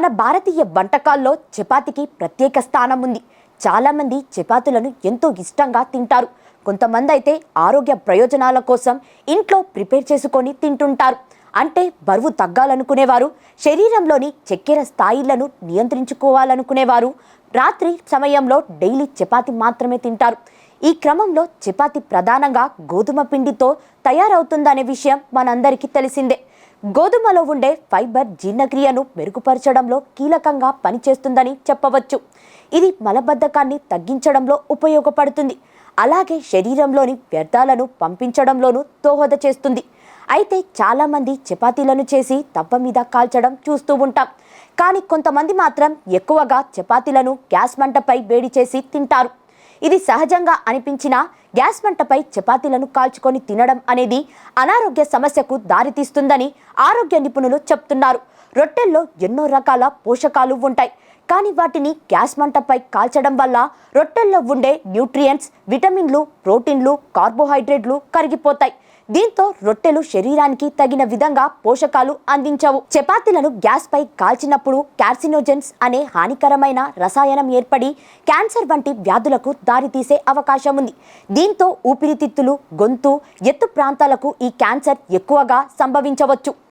మన భారతీయ వంటకాల్లో చపాతీకి ప్రత్యేక స్థానం ఉంది చాలామంది చపాతీలను ఎంతో ఇష్టంగా తింటారు. కొంతమంది అయితే ఆరోగ్య ప్రయోజనాల కోసం ఇంట్లో ప్రిపేర్ చేసుకొని తింటుంటారు. అంటే బరువు తగ్గాలనుకునేవారు శరీరంలోని చక్కెర స్థాయిలను నియంత్రించుకోవాలనుకునేవారు. రాత్రి సమయంలో డైలీ చపాతి మాత్రమే తింటారు. ఈ క్రమంలో చపాతి ప్రధానంగా గోధుమ పిండితో తయారవుతుందనే విషయం మనందరికీ తెలిసిందే. గోధుమలో ఉండే ఫైబర్ జీర్ణక్రియను మెరుగుపరచడంలో కీలకంగా పనిచేస్తుందని చెప్పవచ్చు. ఇది మలబద్ధకాన్ని తగ్గించడంలో ఉపయోగపడుతుంది. అలాగే శరీరంలోని వ్యర్థాలను పంపించడంలోనూ దోహద చేస్తుంది. అయితే చాలామంది చపాతీలను చేసి తప్ప మీద కాల్చడం చూస్తూ ఉంటాం. కానీ కొంతమంది మాత్రం ఎక్కువగా చపాతీలను గ్యాస్ మంటపై వేడి చేసి తింటారు. ఇది సహజంగా అనిపించినా గ్యాస్ మంటపై చపాతీలను కాల్చుకొని తినడం అనేది అనారోగ్య సమస్యకు దారితీస్తుందని ఆరోగ్య నిపుణులు చెప్తున్నారు. రొట్టెల్లో ఎన్నో రకాల పోషకాలు ఉంటాయి. కానీ వాటిని గ్యాస్ మంటపై కాల్చడం వల్ల రొట్టెల్లో ఉండే న్యూట్రియంట్స్ విటమిన్లు ప్రోటీన్లు కార్బోహైడ్రేట్లు కరిగిపోతాయి. దీంతో రొట్టెలు శరీరానికి తగిన విధంగా పోషకాలు అందించవు. చపాతీలను గ్యాస్ పై కాల్చినప్పుడు కార్సినోజెన్స్ అనే హానికరమైన రసాయనం ఏర్పడి క్యాన్సర్ వంటి వ్యాధులకు దారితీసే అవకాశం ఉంది. దీంతో ఊపిరితిత్తులు గొంతు ఎత్తు ప్రాంతాలకు ఈ క్యాన్సర్ ఎక్కువగా సంభవించవచ్చు.